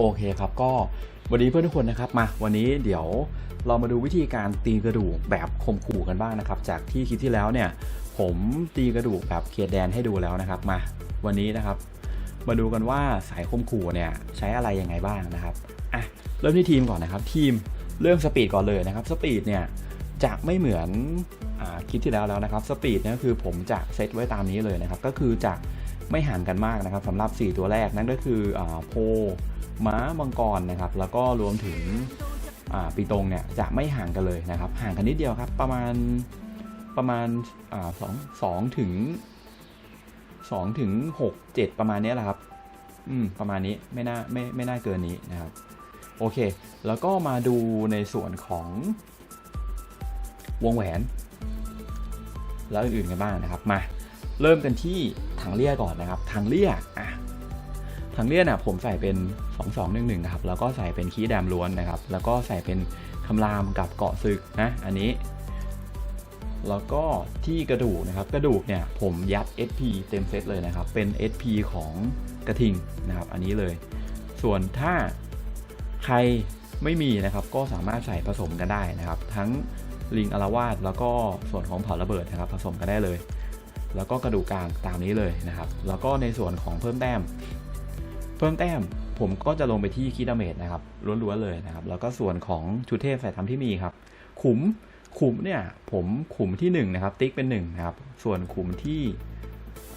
โอเคครับก็วันนี้เพื่อนทุกคนนะครับมาวันนี้เดี๋ยวเรามาดูวิธีการตีกระดูกแบบข่มขู่กันบ้างนะครับ จากที่คลิปที่แล้วเนี่ยผมตีกระดูกแบบเขียดแดนให้ดูแล้วนะครับมาวันนี้นะครับ มาดูกันว่าสายข่มขู่เนี่ยใช้อะไรยังไงบ้างนะครับอะเริ่มที่ทีมก่อนนะครับ ทีมเริ่มสปีดก่อนเลยนะครับสปีดเนี่ยจะไม่เหมือนอคลิปที่แล้วแล้วนะครับสปีดเนี่ยก็คือผมจะเซตไว้ตามนี้เลยนะครับก็คือจะไม่ห่างกันมากนะครับสำหรับ 4 ตัวแรกนั่นก็คืออาโพ ม้ามังกรนะครับ แล้วก็รวมถึงปีตรงเนี่ยจะไม่ห่างกันเลยนะครับ ห่างกันนิดเดียวครับ ประมาณประมาณสองสองถึงสองถึงหกเจ็ดประมาณนี้แหละครับ อืม ประมาณนี้ไม่น่าไม่ไม่น่าเกินนี้นะครับ โอเค แล้วก็มาดูในส่วนของวงแหวน แล้วอื่นๆกันบ้างนะครับ มา เริ่มกันที่ถังเลี่ยก่อนนะครับถังเลี่ยอะถังเลี่ยนอะผมใส่เป็น 2 2 1 1นะครับแล้วก็ใส่เป็นคีย์แดมล้วนนะครับ แล้วก็ใส่เป็นคำรามกับเกาะซึกนะอันนี้ แล้วก็ที่กระดูกนะครับ กระดูกเนี่ยผมยัด SP เต็มเซตเลยนะครับ เป็น SP ของกระทิงนะครับ อันนี้เลย ส่วนถ้าใครไม่มีนะครับ ก็สามารถใส่ผสมกันได้นะครับ ทั้งลิงอารวาสแล้วก็ส่วนของเผาระเบิดนะครับ ผสมกันได้เลย แล้วก็กระดูกกลางตามนี้เลยนะครับ แล้วก็ในส่วนของเพิ่มแต้ม เพิ่มแต้ม ผมก็จะลงไปที่คีดาเมจนะครับล้วนๆเลยนะครับ แล้วก็ส่วนของชุดเทพใส่ทำที่มีครับ ขุมขุมเนี่ยผมขุมที่1นะครับติ๊กเป็น1นะครับส่วนขุมที่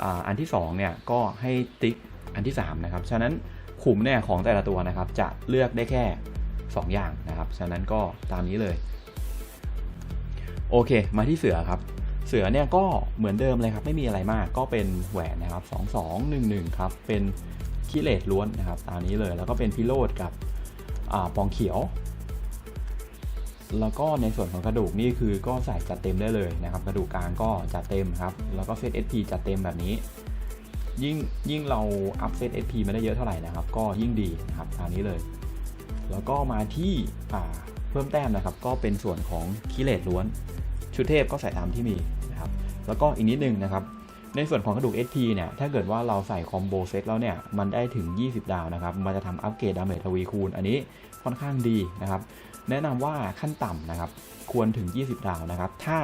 อ,อันที่2เนี่ยก็ให้ติ๊กอันที่3นะครับฉะนั้นขุมเนี่ยของแต่ละตัวนะครับ จะเลือกได้แค่ 2 อย่างนะครับ ฉะนั้นก็ตามนี้เลย โอเค มาที่เสือครับ เสือเนี่ยก็เหมือนเดิมเลยครับ ไม่มีอะไรมากก็เป็นแหวนนะครับ 2 2 1 1 ครับ เป็น คิเลตล้วนนะครับตามนี้เลย แล้วก็เป็นพิโรดกับอปองเขียว แล้วก็ในส่วนของกระดูกนี่คือก็ใส่จัดเต็มได้เลยนะครับ กระดูกกลางก็จัดเต็มครับ แล้วก็เซต SP จัดเต็มแบบนี้ ยิ่งยิ่งเราอัพเซต SP มาได้เยอะเท่าไหร่นะครับ ก็ยิ่งดีนะครับตามนี้เลย แล้วก็มาที่เพิ่มแต้มนะครับ ก็เป็นส่วนของคิเลตล้วน ชุดเทพก็ใส่ตามที่มีนะครับ แล้วก็อีกนิดนึงนะครับ ในส่วนของกระดูก SP เนี่ย ถ้าเกิดว่าเราใส่คอมโบเซตแล้วเนี่ย มันได้ถึง 20 ดาวนะครับ มันจะทำอัปเกรดดาเมจทวีคูณ อันนี้ค่อนข้างดีนะครับ แนะนำว่าขั้นต่ำนะครับ ควรถึง 20 ดาวนะครับ ถ้า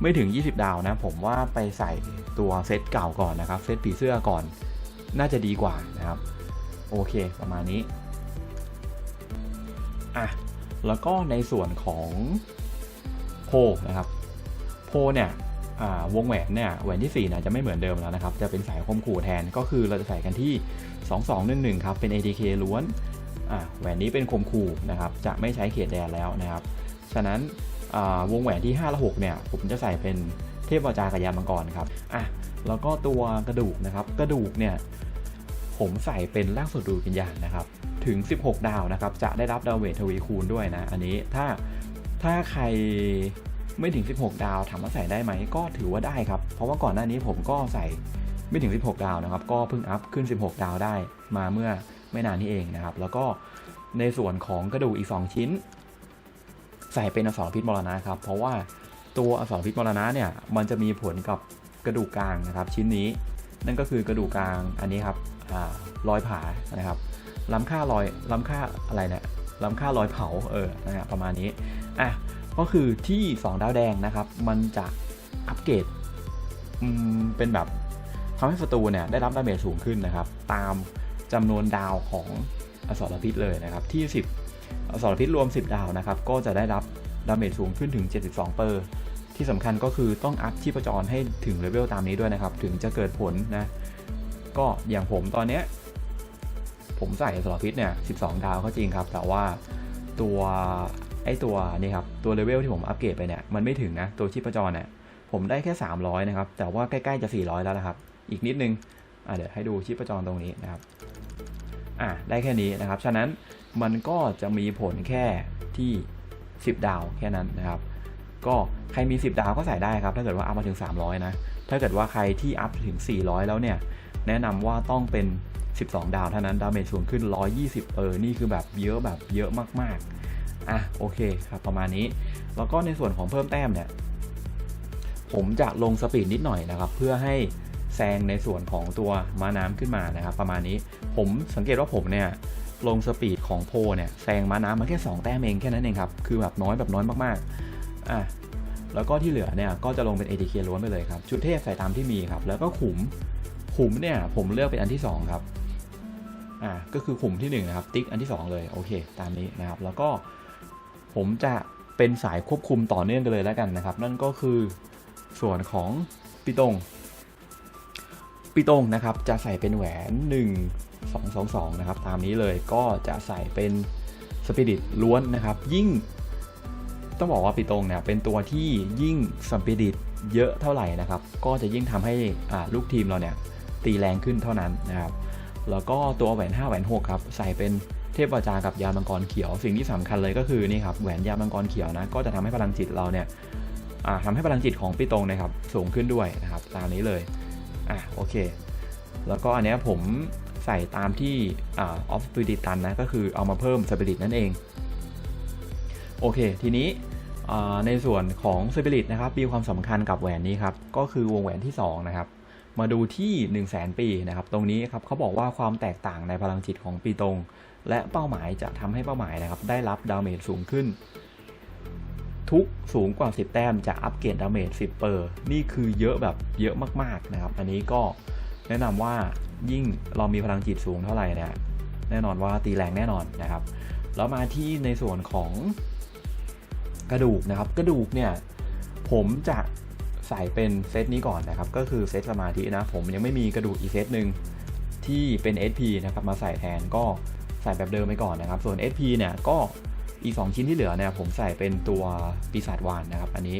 ไม่ถึง 20 ดาวนะ ผมว่าไปใส่ตัวเซตเก่าก่อนนะครับ เซตผีเสื้อก่อน น่าจะดีกว่านะครับ โอเค ประมาณนี้ อะ แล้วก็ในส่วนของโพนะครับโพเนี่ย วงแหวนเนี่ยแหวนที่4เนี่ยจะไม่เหมือนเดิมแล้วนะครับจะเป็นสายคมขู่แทนก็คือเราจะใส่กันที่ 2211ครับเป็น ATK ล้วนแหวนนี้เป็นคมขู่นะครับจะไม่ใช้เขตแดนแล้วนะครับฉะนั้นวงแหวนที่5และ6เนี่ยผมจะใส่เป็นเทพวาจากับยามังกรครับอะแล้วก็ตัวกระดูกนะครับกระดูกเนี่ยผมใส่เป็นร่างสุดดูวิญญาณนะครับถึง 16 ดาวนะครับจะได้รับดาวเมจทวีคูณด้วยนะอันนี้ถ้าถ้าใคร ไม่ถึง 16 ดาวถามว่าใส่ได้ไหมก็ถือว่าได้ครับ เพราะว่าก่อนหน้านี้ผมก็ใส่ไม่ถึง 16 ดาวนะครับ ก็เพิ่งอัพขึ้น 16 ดาวได้มาเมื่อไม่นานนี้เองนะครับ แล้วก็ในส่วนของกระดูกอีก 2 ชิ้น ใส่เป็นอสรพิษมรณะครับ เพราะว่าตัวอสรพิษมรณะเนี่ย มันจะมีผลกับกระดูกกลางนะครับ ชิ้นนี้ นั่นก็คือกระดูกกลางอันนี้ครับอ่ารอยผานะครับล้ำค่ารอยล้ำค่าอะไรเนี่ยล้ำค่ารอยเผาเออนะฮะประมาณนี้อะ ก็คือที่ 2 ดาวแดงนะครับ มันจะอัปเกรดเป็นแบบทำให้ศัตรูเนี่ยได้รับดาเมจสูงขึ้นนะครับ ตามจำนวนดาวของอสรพิษเลยนะครับ ที่ 10อสรพิษรวม 10 ดาวนะครับ ก็จะได้รับดาเมจสูงขึ้นถึง 72 เปอร์ที่สำคัญก็คือต้องอัพชีพจรให้ถึงเลเวลตามนี้ด้วยนะครับ ถึงจะเกิดผลนะ ก็อย่างผมตอนเนี้ยผมใส่อสรพิษเนี่ย 12 ดาวก็จริงครับ แต่ว่าตัว ไอตัวนี่ครับตัวเลเวลที่ผมอัปเกรดไปเนี่ยมันไม่ถึงนะตัวชีพจรเนี่ยผมได้แค่ 300 นะครับ แต่ว่าใกล้ๆจะ 400 แล้วนะครับ อีกนิดนึงอะเดี๋ยวให้ดูชีพจรตรงนี้นะครับอะได้แค่นี้นะครับ ฉะนั้นมันก็จะมีผลแค่ที่ 10 ดาวแค่นั้นนะครับ ก็ใครมี 10 ดาวก็ใส่ได้ครับ ถ้าเกิดว่าอัพมาถึง 300 นะ ถ้าเกิดว่าใครที่อัพถึง 400 แล้วเนี่ย แนะนำว่าต้องเป็น 12 ดาวเท่านั้น ดาเมจสูงขึ้น 120 เออ นี่คือแบบเยอะแบบเยอะมากๆ อะโอเคครับประมาณนี้ แล้วก็ในส่วนของเพิ่มแต้มเนี่ย ผมจะลงสปีดนิดหน่อยนะครับ เพื่อให้แซงในส่วนของตัวม้าน้ำขึ้นมานะครับ ประมาณนี้ผมสังเกตว่าผมเนี่ยลงสปีดของโพเนี่ยแซงม้าน้ำมาแค่ 2 แต้มเองแค่นั้นเองครับ คือแบบน้อยแบบน้อยมากๆอะแล้วก็ที่เหลือเนี่ยก็จะลงเป็น ATK ล้วนไปเลยครับ ชุดเทพใส่ตามที่มีครับ แล้วก็ขุมขุมเนี่ยผมเลือกเป็นอันที่ 2 ครับอะก็คือขุมที่1นะครับติ๊กอันที่ 2 เลยโอเค ตามนี้นะครับ แล้วก็ ผมจะเป็นสายควบคุมต่อเนื่องกันเลยแล้วกันนะครับ นั่นก็คือส่วนของปิตงปิตงนะครับจะใส่เป็นแหวน 1 2 2 2 นะครับ ตามนี้เลยก็จะใส่เป็นสปิริตล้วนนะครับ ยิ่งต้องบอกว่าปิตงเนี่ยเป็นตัวที่ยิ่งสปิริตเยอะเท่าไหร่นะครับ ก็จะยิ่งทำให้ลูกทีมเราเนี่ยตีแรงขึ้นเท่านั้นนะครับ แล้วก็ตัวแหวน 5 แหวน 6 ครับ ใส่เป็น เทพวจากับยามังกรเขียว สิ่งที่สำคัญเลยก็คือนี่ครับแหวนยามังกรเขียวนะก็จะทำให้พลังจิตเราเนี่ยทำให้พลังจิตของปิตรงนะครับสูงขึ้นด้วยนะครับตามนี้เลยอะโอเค แล้วก็อันนี้ผมใส่ตามที่ออฟสปิริตตันนะก็คือเอามาเพิ่มสปิริตนั่นเองโอเค ทีนี้ในส่วนของสปิริตนะครับมีความสำคัญกับแหวนนี้ครับก็คือวงแหวนที่2นะครับ มาดูที่ 1 0 0 0 0แสนปีนะครับ ตรงนี้ครับเขาบอกว่าความแตกต่างในพลังจิตของปีตรง และเป้าหมายจะทำให้เป้าหมายนะครับ ได้รับดาเมจสูงขึ้น ทุกสูงกว่า 10 แต้มจะอัปเกรดดาเมจ10เปอร์นี่คือเยอะแบบเยอะมากๆนะครับ อันนี้ก็แนะนำว่ายิ่งเรามีพลังจิตสูงเท่าไหร่เนี่ยแน่นอนว่าตีแรงแน่นอนนะครับ แล้วมาที่ในส่วนของกระดูกนะครับ กระดูกเนี่ยผมจะ ใส่เป็นเซตนี้ก่อนนะครับ ก็คือเซตสมาธินะ ผมยังไม่มีกระดูกอีเซตหนึ่งที่เป็น SP นะครับมาใส่แทนก็ใส่แบบเดิมไปก่อนนะครับ ส่วน SP เนี่ยก็อีก 2 ชิ้นที่เหลือเนี่ยผมใส่เป็นตัวปีศาจวานนะครับ อันนี้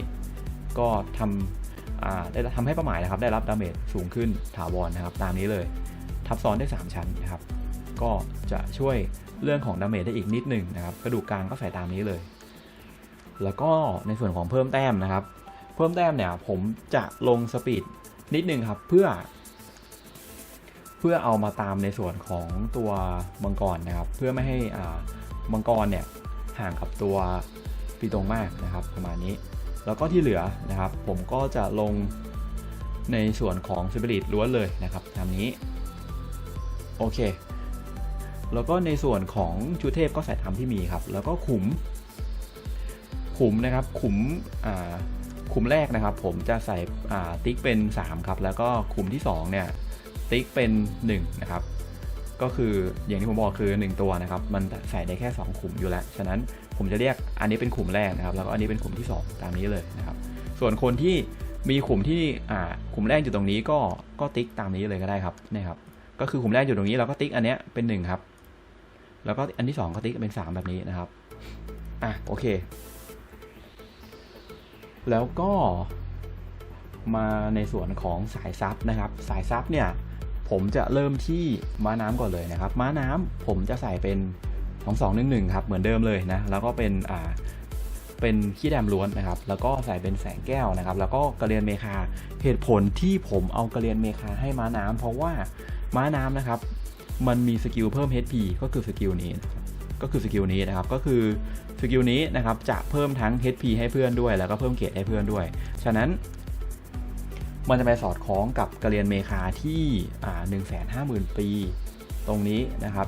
ก็ทำได้ทำให้เป้าหมายนะครับ ได้รับดาเมจสูงขึ้นถาวรนะครับ ตามนี้เลย ทับซ้อนได้ 3 ชั้นนะครับ ก็จะช่วยเรื่องของดาเมจได้อีกนิดหนึ่งนะครับ กระดูกกลางก็ใส่ตามนี้เลย แล้วก็ในส่วนของเพิ่มแต้มนะครับ เพิ่มแต้มเนี่ยผมจะลงสปีดนิดนึงครับเพื่อ เพื่อเอามาตามในส่วนของตัวมังกรนะครับ เพื่อไม่ให้อ่ามังกรเนี่ยห่างกับตัวปีตรงมากนะครับประมาณนี้ แล้วก็ที่เหลือนะครับ ผมก็จะลงในส่วนของสปิริตล้วนเลยนะครับตามนี้โอเค แล้วก็ในส่วนของชุดเทพก็ใส่ตามที่มีครับ แล้วก็ขุม ขุมนะครับ ขุมอ่า ขุมแรกนะครับ ผมจะใส่ติ๊กเป็น 3 ครับ แล้วก็ขุมที่2เนี่ยติ๊กเป็น1นะครับก็คืออย่างที่ผมบอกคือ 1 ตัวนะครับ มันใส่ได้แค่ 2 ขุมอยู่แล้ว ฉะนั้นผมจะเรียกอันนี้เป็นขุมแรกนะครับ แล้วก็อันนี้เป็นขุมที่ 2 ตามนี้เลยนะครับ ส่วนคนที่มีขุมที่อ่าขุมแรกอยู่ตรงนี้ก็ก็ติ๊กตามนี้เลยก็ได้ครับนี่ครับ ก็คือขุมแรกอยู่ตรงนี้เราก็ติ๊กอันเนี้ยเป็น1ครับ แล้วก็อันที่ 2 ก็ติ๊กเป็น 3 แบบนี้นะครับอะโอเค แล้วก็มาในส่วนของสายซับนะครับ สายซับเนี่ยผมจะเริ่มที่ม้าน้ำก่อนเลยนะครับ ม้าน้ำผมจะใส่เป็น2 2 1 1ครับ เหมือนเดิมเลยนะ แล้วก็เป็นอ่าเป็นขี้แดมล้วนนะครับ แล้วก็ใส่เป็นแสงแก้วนะครับ แล้วก็กระเรียนเมคา เหตุผลที่ผมเอากระเรียนเมคาให้ม้าน้ำเพราะว่าม้าน้ำนะครับ มันมีสกิลเพิ่ม HP ก็คือสกิลนี้ ก็คือสกิลนี้นะครับ ก็คือ สกิลนี้นะครับจะเพิ่มทั้ง HP ให้เพื่อนด้วย แล้วก็เพิ่มเกรดให้เพื่อนด้วย ฉะนั้นมันจะไปสอดคล้องกับกระเรียนเมคาที่อ่า1 5 0 0 0 0ปี ตรงนี้นะครับ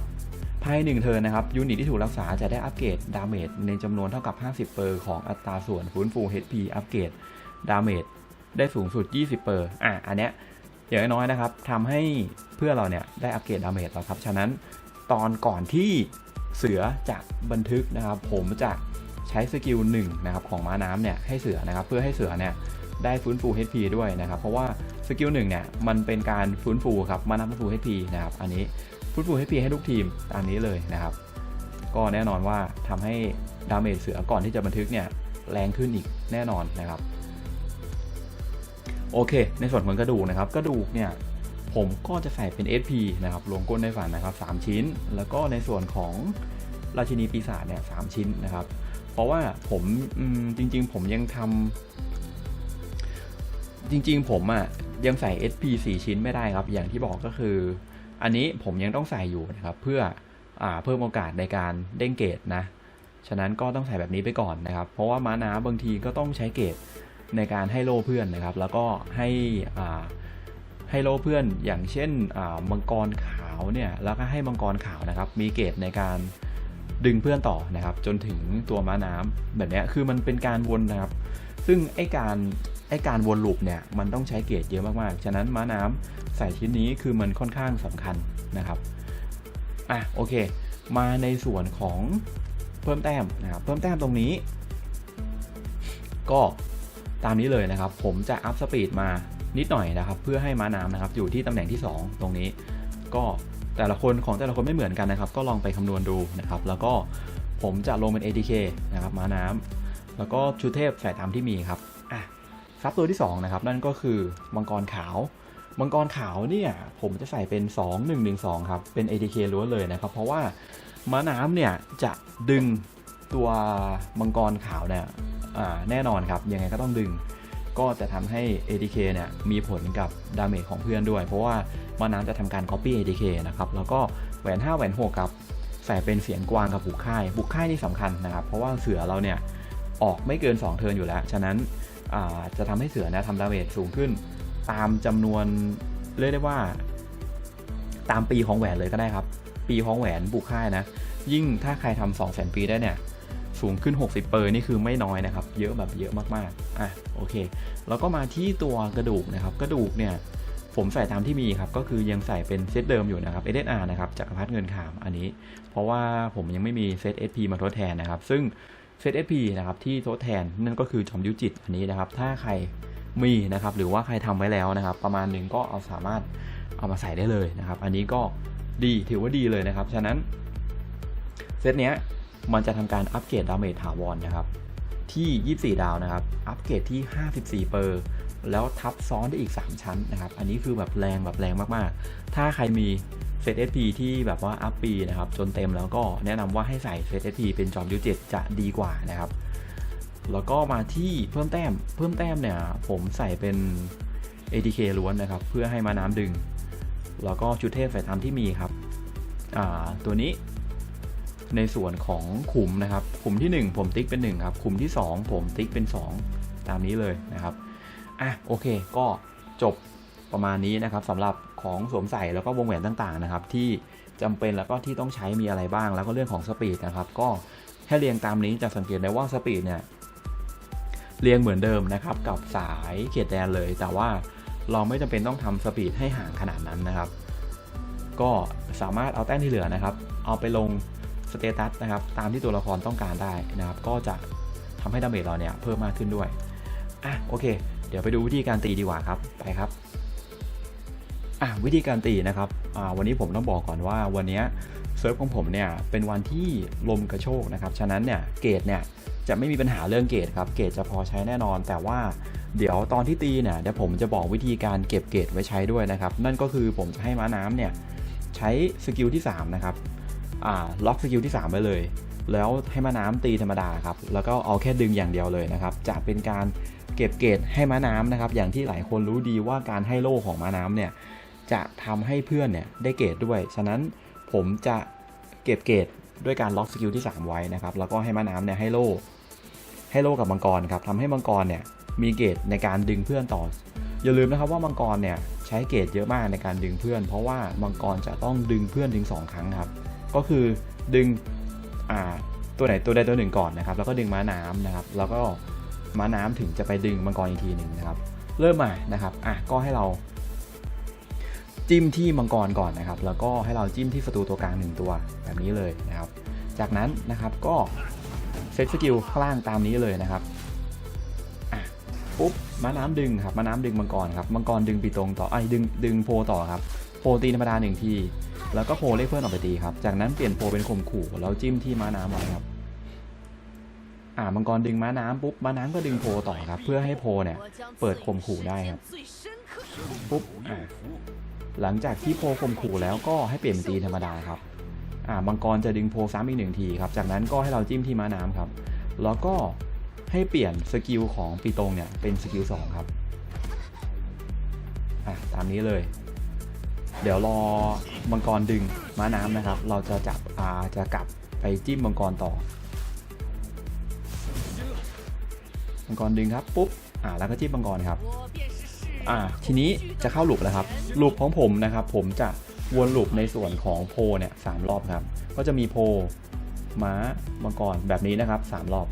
ภายหนึ่งเทินนะครับยูนิตที่ถูกรักษาจะได้อัปเกรดดาเมจในจำนวนเท่ากับ 50เปอร์ของอัตราส่วนฟื้นฟู HP อัปเกรดดาเมจได้สูงสุด 20เปอร์อะอันเนี้ยอย่างน้อยนะครับทำให้เพื่อนเราเนี่ยได้อัปเกรดดาเมจแล้วครับ ฉะนั้นตอนก่อนที่ เสือจะบันทึกนะครับ ผมจะใช้สกิลหนึ่งนะครับของม้าน้ำเนี่ยให้เสือนะครับ เพื่อให้เสือเนี่ยได้ฟื้นฟู HP ด้วยนะครับ เพราะว่าสกิลหนึ่งเนี่ยมันเป็นการฟื้นฟูครับมาน้ำฟื้นฟู HP นะครับ อันนี้ฟื้นฟู HP ให้ทุกทีมตามนี้เลยนะครับ ก็แน่นอนว่าทำให้ดาเมจเสือก่อนที่จะบันทึกเนี่ยแรงขึ้นอีกแน่นอนนะครับ โอเค ในส่วนของกระดูกนะครับ กระดูกเนี่ย ผมก็จะใส่เป็น SP นะครับลงก้นในฝันนะครับ 3 ชิ้น แล้วก็ในส่วนของราชินีปีศาจเนี่ยสชิ้นนะครับ เพราะว่าผมมจริง ๆ ผมยังทำจริง ๆ ผมอะ่ะยังใส่ SP 4 ชิ้นไม่ได้ครับ อย่างที่บอกก็คือ อันนี้ผมยังต้องใส่อยู่นะครับเพื่ออเพิ่มโอกาสในการเด้งเกรดนะฉะนั้นก็ต้องใส่แบบนี้ไปก่อนนะครับ เพราะว่าม้าน้ำบางทีก็ต้องใช้เกรดในการให้โล่เพื่อนนะครับ แล้วก็ให้อ่า ให้โลเพื่อนอย่างเช่นมังกรขาวเนี่ยแล้วก็ให้มังกรขาวนะครับ มีเกรดในการดึงเพื่อนต่อนะครับ จนถึงตัวม้าน้ำแบบนี้คือมันเป็นการวนนะครับ ซึ่งไอการไอการวนลูปเนี่ยมันต้องใช้เกรดเยอะมากๆ ฉะนั้นม้าน้ำใส่ชิ้นนี้คือมันค่อนข้างสำคัญนะครับอะโอเค มาในส่วนของเพิ่มแต้มนะครับเพิ่มแต้มตรงนี้ ก็ตามนี้เลยนะครับ ผมจะอัพสปีดมา นิดหน่อยนะครับ เพื่อให้ม้าน้ำนะครับ อยู่ที่ตำแหน่งที่ 2 ตรงนี้ ก็แต่ละคนของแต่ละคนไม่เหมือนกันนะครับ ก็ลองไปคำนวณดูนะครับ แล้วก็ผมจะลงเป็น ATK นะครับม้าน้ำแล้วก็ชุดเทพใส่ตามที่มีครับอะซับตัวที่2นะครับนั่นก็คือมังกรขาวมังกรขาวเนี่ยผมจะใส่เป็น 2 1 1 2 ครับ เป็น ATK ล้วนเลยนะครับ เพราะว่าม้าน้ำเนี่ยจะดึงตัวมังกรขาวเนี่ยอ่าแน่นอนครับ ยังไงก็ต้องดึง ก็จะทำให้ ATK เนี่ยมีผลกับดาเมจของเพื่อนด้วย เพราะว่ามาน้ำจะทำการ Copy ATK นะครับ แล้วก็แหวน 5 แหวน6ครับใส่เป็นเสียงกวางกับบุกค่าย บุกค่ายนี่สำคัญนะครับ เพราะว่าเสือเราเนี่ยออกไม่เกิน 2 เทิร์นอยู่แล้ว ฉะนั้นจะทำให้เสือนะทำดาเมจสูงขึ้น ตามจำนวนเรียกได้ว่า ตามปีของแหวนเลยก็ได้ครับ ปีของแหวนบุกค่ายนะ ยิ่งถ้าใครทำ2 0 0 0 0 0ปีได้เนี่ย สูงขึ้น 60 เปอร์นี่คือไม่น้อยนะครับ เยอะแบบเยอะมากๆ อะโอเค แล้วก็มาที่ตัวกระดูกนะครับ กระดูกเนี่ยผมใส่ตามที่มีครับ ก็คือยังใส่เป็นเซตเดิมอยู่นะครับ SSR นะครับจักรพรรดิเงินขามอันนี้ เพราะว่าผมยังไม่มีเซต SP มาทดแทนนะครับ ซึ่งเซต SP นะครับที่ทดแทนนั่นก็คือจอมยุจิตอันนี้นะครับ ถ้าใครมีนะครับ หรือว่าใครทำไว้แล้วนะครับ ประมาณหนึ่งก็เอาสามารถเอามาใส่ได้เลยนะครับ อันนี้ก็ดีถือว่าดีเลยนะครับ ฉะนั้นเซตเนี้ย มันจะทำการอัปเกรดดาเมจถาวรนนะครับ ที่ 24 ดาวนะครับ อัปเกรดที่ 54 เปอร์ แล้วทับซ้อนได้อีก 3 ชั้นนะครับ อันนี้คือแบบแรงแบบแรงมากๆ ถ้าใครมีเซต SP ที่แบบว่าอัพปีนะครับ จนเต็มแล้วก็แนะนำว่าให้ใส่เซต SP เป็นจอมยุทธเจ็ดจะดีกว่านะครับ แล้วก็มาที่เพิ่มแต้ม เพิ่มแต้มเนี่ย ผมใส่เป็น ATK ล้วนนะครับ เพื่อให้มาน้ำดึง แล้วก็ชุดเทพใส่ตามที่มีครับ ตัวนี้ ในส่วนของขุมนะครับ ขุมที่ 1 ผมติ๊กเป็น 1 ครับ ขุมที่ 2 ผมติ๊กเป็น 2 ตามนี้เลยนะครับอะโอเค ก็จบประมาณนี้นะครับสำหรับของสวมใส่แล้วก็วงแหวนต่างๆนะครับ ที่จำเป็นแล้วก็ที่ต้องใช้มีอะไรบ้าง แล้วก็เรื่องของสปีดนะครับ ก็ให้เรียงตามนี้จะสังเกตได้ว่าสปีดเนี่ยเรียงเหมือนเดิมนะครับกับสายเขตแดนเลย แต่ว่าเราไม่จำเป็นต้องทำสปีดให้ห่างขนาดนั้นนะครับ ก็สามารถเอาแต้มที่เหลือนะครับ เอาไปลง สเตตัสนะครับตามที่ตัวละครต้องการได้นะครับ ก็จะทำให้ดาเมจเราเนี่ยเพิ่มมากขึ้นด้วยอะโอเค เดี๋ยวไปดูวิธีการตีดีกว่าครับไปครับอะวิธีการตีนะครับอ่าวันนี้ผมต้องบอกก่อนว่าวันนี้เซิร์ฟของผมเนี่ยเป็นวันที่ลมกระโชกนะครับฉะนั้นเนี่ยเกรดเนี่ยจะไม่มีปัญหาเรื่องเกรดครับ เกรดจะพอใช้แน่นอน แต่ว่าเดี๋ยวตอนที่ตีเนี่ยเดี๋ยวผมจะบอกวิธีการเก็บเกรดไว้ใช้ด้วยนะครับ นั่นก็คือผมจะให้ม้าน้ำเนี่ยใช้สกิลที่3นะครับ ล็อกสกิลที่ 3 ไว้เลย แล้วให้มาน้ำตีธรรมดาครับ แล้วก็เอาแค่ดึงอย่างเดียวเลยนะครับ จะเป็นการเก็บเกรดให้ม้าน้ำนะครับ อย่างที่หลายคนรู้ดีว่าการให้โล่ของม้าน้ำเนี่ย จะทำให้เพื่อนเนี่ยได้เกรดด้วย ฉะนั้นผมจะเก็บเกรดด้วยการล็อกสกิลที่ 3 ไว้นะครับ แล้วก็ให้ม้าน้ำเนี่ยให้โล่ ให้โล่กับมังกรครับทำให้มังกรเนี่ยมีเกรดในการดึงเพื่อนต่อ อย่าลืมนะครับว่ามังกรเนี่ยใช้เกรดเยอะมากในการดึงเพื่อน เพราะว่ามังกรจะต้องดึงเพื่อนถึง2ครั้งครับ ก็คือดึงตัวไหนตัวใดตัวหนึ่งก่อนนะครับ แล้วก็ดึงม้าน้ำนะครับ แล้วก็ม้าน้ำถึงจะไปดึงมังกรอีกทีหนึ่งนะครับ เริ่มมานะครับอะก็ให้เรา จิ้มที่มังกรก่อนนะครับ แล้วก็ให้เราจิ้มที่ศัตรูตัวกลางหนึ่งตัวแบบนี้เลยนะครับ จากนั้นนะครับก็เซตสกิลข้างล่างตามนี้เลยนะครับอะปุ๊บม้าน้ำดึงครับม้าน้ำดึงมังกรครับมังกรดึงปีตรงต่อไอ้ดึงดึงโพต่อครับโพตีธรรมดาหนึ่งที แล้วก็โพเรียกเพื่อนออกไปตีครับ จากนั้นเปลี่ยนโพเป็นข่มขู่แล้วจิ้มที่ม้าน้ำไว้ครับ อ่ามังกรดึงม้าน้ำปุ๊บม้าน้ำก็ดึงโพต่อครับ เพื่อให้โพเนี่ยเปิดข่มขู่ได้ครับปุ๊บอ่าหลังจากที่โพข่มขู่แล้วก็ให้เปลี่ยนเป็นตีธรรมดาครับ อ่ามังกรจะดึงโพซ้ำอีกหนึ่งทีครับ จากนั้นก็ให้เราจิ้มที่ม้าน้ำครับ แล้วก็ให้เปลี่ยนสกิลของปีตรงเนี่ยเป็นสกิล2ครับ อะตามนี้เลย เดี๋ยวรอมังกรดึงม้าน้ำนะครับ เราจะจับอาจะกลับไปจิ้มมังกรต่อ มังกรดึงครับปุ๊บอ่าแล้วก็จิ้มมังกรครับอ่าทีนี้จะเข้าลูปแล้วครับลูปของผมนะครับ ผมจะวนลูปในส่วนของโพเนี่ยสรอบครับ ก็จะมีโพม้ามังกรแบบนี้นะครับ 3 รอบ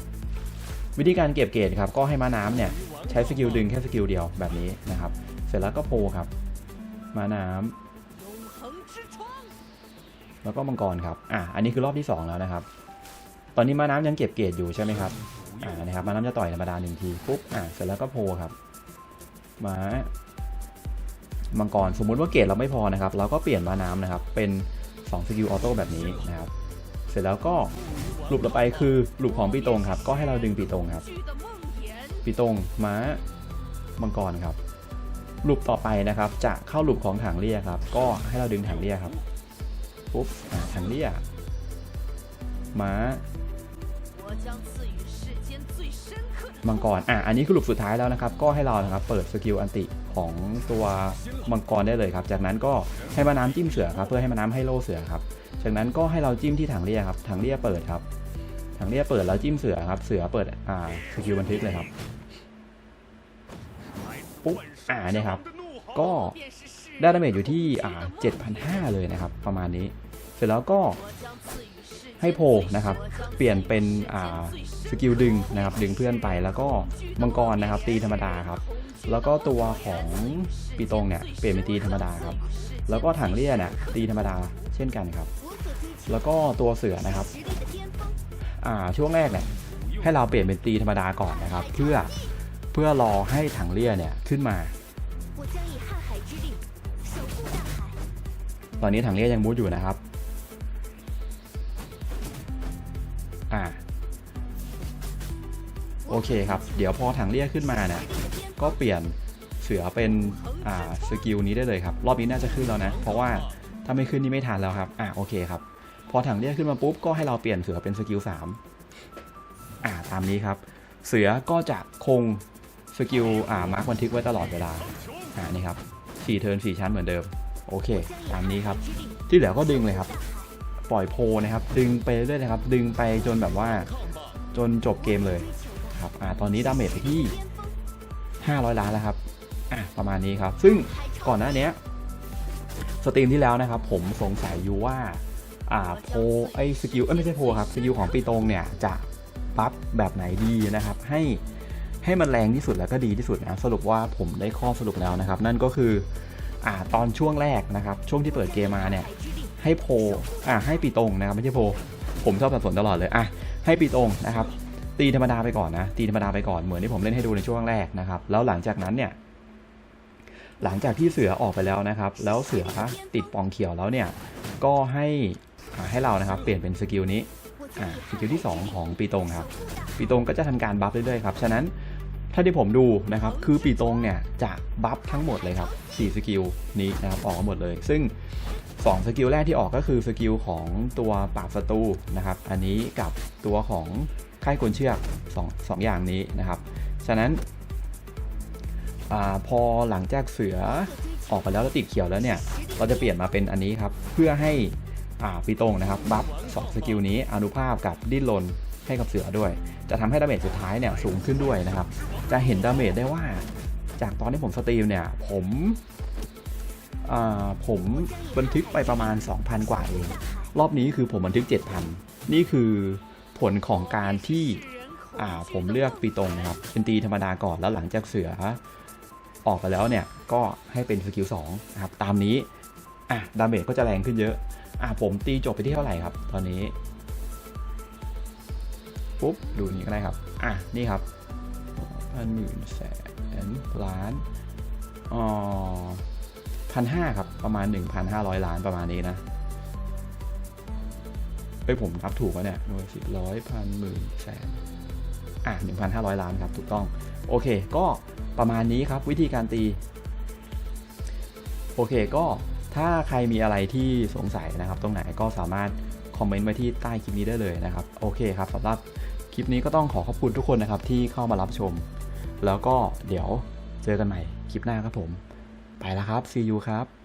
วิธีการเก็บเกรดครับ ก็ให้ม้าน้ำเนี่ยใช้สกิลดึงแค่สกิลเดียวแบบนี้นะครับ เสร็จแล้วก็โพครับ ม้าน้ำ แล้วก็มังกรครับ อะ อันนี้คือรอบที่ 2 แล้วนะครับ ตอนนี้มาน้ำยังเก็บเกรดอยู่ใช่ไหมครับ อ่า นะครับ มาน้ำจะต่อยธรรมดาหนึ่งที ปุ๊บ อะ เสร็จแล้วก็โพครับ มามังกร สมมุติว่าเกรดเราไม่พอนะครับ เราก็เปลี่ยนมาน้ำนะครับ เป็น2สกิลออโต้แบบนี้นะครับ เสร็จแล้วก็หลุปต่อไปคือหลุปของปีตรงครับ ก็ให้เราดึงปีตรงครับ ปีตรงม้ามังกรครับหลุปต่อไปนะครับ จะเข้าหลุปของถังเรียครับ ก็ให้เราดึงถังเรียครับ ปุ๊บฉันเรียกม้ามังกร อะ อันนี้คือหลุมสุดท้ายแล้วนะครับ ก็ให้เรานะครับ เปิดสกิลอันติของตัวมังกรได้เลยครับ จากนั้นก็ให้มาน้ำจิ้มเสือครับ เพื่อให้มาน้ำให้โล่เสือครับ จากนั้นก็ให้เราจิ้มที่ถังเรียครับ ถังเรียเปิดครับ ถังเรียเปิดแล้วจิ้มเสือครับ เสือเปิด อ่า สกิลบันทึกเลยครับ ปุ๊บ อ่าเนี่ยครับ ก็ได้ดาเมจอยู่ที่ อ่า7,500 เลยนะครับ ประมาณนี้ ร็จแล้วก็ให้โพนะครับ เปลี่ยนเป็นสกิลดึงนะครับ ดึงเพื่อนไปแล้วก็มังกรนะครับ ตีธรรมดาครับ แล้วก็ตัวของปีตงเนี่ยเปลี่ยนเป็นตีธรรมดาครับ แล้วก็ถังเลี่ยเนี่ยตีธรรมดาเช่นกันครับ แล้วก็ตัวเสือนะครับช่วงแรกเนี่ยให้เราเปลี่ยนเป็นตีธรรมดาก่อนนะครับ เพื่อเพื่อรอให้ถังเลี่ยเนี่ยขึ้นมาตอนนี้ถังเลี่ยยังมูดอยู่นะครับ อ่าโอเคครับ เดี๋ยวพอถังเลี่ยขึ้นมาเนี่ยก็เปลี่ยนเสือเป็นอ่าสกิลนี้ได้เลยครับ รอบนี้น่าจะขึ้นแล้วนะ เพราะว่าถ้าไม่ขึ้นนี่ไม่ทันแล้วครับ อ่าโอเคครับ พอถังเลี่ยขึ้นมาปุ๊บก็ให้เราเปลี่ยนเสือเป็นสกิล3อ่าตามนี้ครับ เสือก็จะคงสกิลอ่ามาร์คบันทึกไว้ตลอดเวลาอ่านี่ครับ4เทิร์น4ชั้นเหมือนเดิม โอเค ตามนี้ครับ ที่เหลือก็ดึงเลยครับ ปล่อยโพลนะครับ ดึงไปเรื่อยนะครับ ดึงไปจนแบบว่าจนจบเกมเลยครับอ่าตอนนี้ดาเมจไปที่ 500 ล้านแล้วครับอะประมาณนี้ครับ ซึ่งก่อนหน้านี้สตรีมที่แล้วนะครับ ผมสงสัยอยู่ว่าอ่าโพลไอ้สกิลเอ้ยไม่ใช่โพลครับสกิลของปีตรงเนี่ยจะบัฟแบบไหนดีนะครับ ให้ให้มันแรงที่สุดแล้วก็ดีที่สุดนะสรุปว่าผมได้ข้อสรุปแล้วนะครับ นั่นก็คืออ่าตอนช่วงแรกนะครับ ช่วงที่เปิดเกมมาเนี่ย ให้โพลอ่าให้ปีตรงนะครับไม่ใช่โพลผมชอบสับสนตลอดเลยอะให้ปีตรงนะครับ ตีธรรมดาไปก่อนนะ ตีธรรมดาไปก่อนเหมือนที่ผมเล่นให้ดูในช่วงแรกนะครับ แล้วหลังจากนั้นเนี่ย หลังจากที่เสือออกไปแล้วนะครับ แล้วเสือติดปองเขียวแล้วเนี่ย ก็ให้ให้เรานะครับ เปลี่ยนเป็นสกิลนี้อ่าสกิลที่ 2 ของปีตรงครับ ปีตรงก็จะทำการบัฟเรื่อยๆครับ ฉะนั้นถ้าที่ผมดูนะครับ คือปีตรงเนี่ยจะบัฟทั้งหมดเลยครับ 4 สกิลนี้นะครับออกมาหมดเลย ซึ่ง 2สกิลแรกที่ออกก็คือสกิลของตัวปราบศัตรูนะครับ อันนี้กับตัวของค่ายกลเชือก2 2อย่างนี้นะครับ ฉะนั้นอพอหลังจากเสือออกไปแล้วแล้วติดเขียวแล้วเนี่ย เราจะเปลี่ยนมาเป็นอันนี้ครับ เพื่อให้ปีตรงนะครับบัฟสองสกิลนี้อนุภาพกับดิ้นรนให้กับเสือด้วย จะทำให้ดาเมจสุดท้ายเนี่ยสูงขึ้นด้วยนะครับ จะเห็นดาเมจได้ว่า จากตอนที่ผมสตรีมเนี่ย ผม ผมบันทึกไปประมาณ 2,000 กว่าเอง รอบนี้คือผมบันทึก 7,000 นี่คือผลของการที่อ่าผมเลือกปีตรงนะครับ เป็นตีธรรมดาก่อนแล้วหลังจากเสือออกไปแล้วเนี่ย ก็ให้เป็นสกิล2นะครับ ตามนี้อะดาเมจก็จะแรงขึ้นเยอะอะผมตีจบไปที่เท่าไหร่ครับ ตอนนี้ปุ๊บดูนี่ก็ได้ครับ อะ นี่ครับพันหมื่นแสนล้านอ๋อ พันห้าครับ ประมาณ 1,500 ล้านประมาณนี้นะเฮ้ยผมนับถูกแล้วเนี่ยหน่วยสิร้อยพันหมื่นแสนอะ1,500 ล้านครับ ถูกต้อง โอเค ก็ประมาณนี้ครับวิธีการตี โอเคก็ถ้าใครมีอะไรที่สงสัยนะครับ ตรงไหนก็สามารถคอมเมนต์ไว้ที่ใต้คลิปนี้ได้เลยนะครับ โอเคครับสำหรับคลิปนี้ก็ต้องขอขอบคุณทุกคนนะครับที่เข้ามารับชม แล้วก็เดี๋ยวเจอกันใหม่คลิปหน้าครับผม ไปแล้วครับ see you ครับ